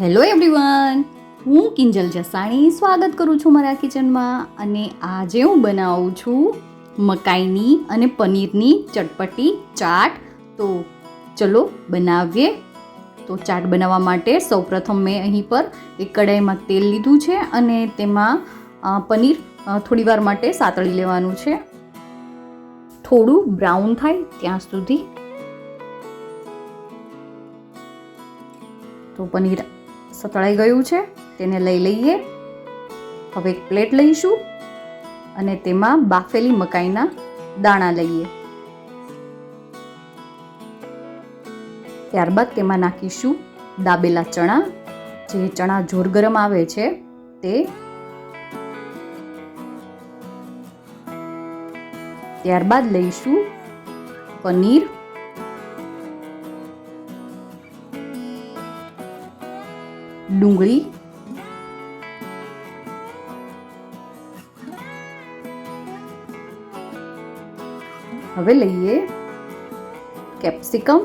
Hello everyone હું કિંજલ જસાણી સ્વાગત કરું છું મારા કિચનમાં અને આજે હું બનાવું છું મકાઈની અને પનીરની ચટપટી ચાટ. તો ચલો બનાવીએ. તો ચાટ બનાવવા માટે સૌપ્રથમ મેં અહીં પર એક કડાઈમાં તેલ લીધું છે અને તેમાં પનીર થોડીવાર માટે સાતળી લેવાનું છે. થોડું બ્રાઉન થાય ત્યાં સુધી. તો પનીર સતળાઈ ગયું છે, તેને લઈ લઈએ. હવે એક પ્લેટ લઈશું અને તેમાં બાફેલી મકાઈના દાણા લઈએ. ત્યારબાદ તેમાં નાખીશું દાબેલા ચણા. જે ચણા જોર ગરમ આવે છે, તે ત્યારબાદ લઈશું પનીર. ડુંગળી હવે લઈએ કેપ્સિકમ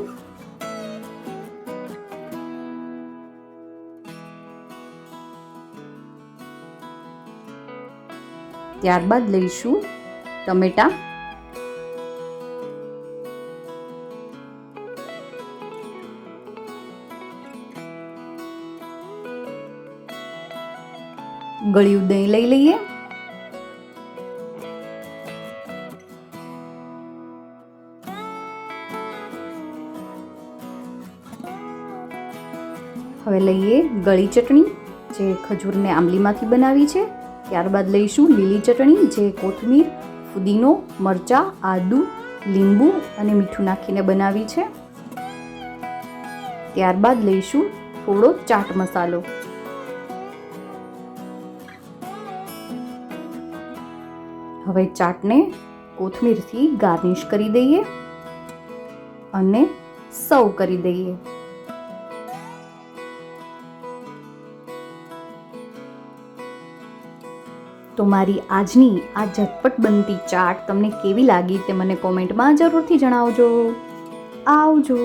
ત્યારબાદ લઈશું ટમેટા ગળ્યું દહીં લઈ લઈએ. હવે લઈએ ગળી ચટણી, જે ખજૂરને આંબલીમાંથી બનાવી છે. ત્યારબાદ લઈશું લીલી ચટણી, જે કોથમીર, ફુદીનો, મરચાં, આદુ, લીંબુ અને મીઠું નાખીને બનાવી છે. ત્યારબાદ લઈશું થોડો ચાટ મસાલો. હવે ચાટને કોથમીરથી ગાર્નિશ કરી દઈએ અને સર્વ કરી દઈએ. તો મારી આજની આ ઝટપટ બનતી ચાટ તમને કેવી લાગી તે મને કોમેન્ટમાં જરૂરથી જણાવજો. આવજો.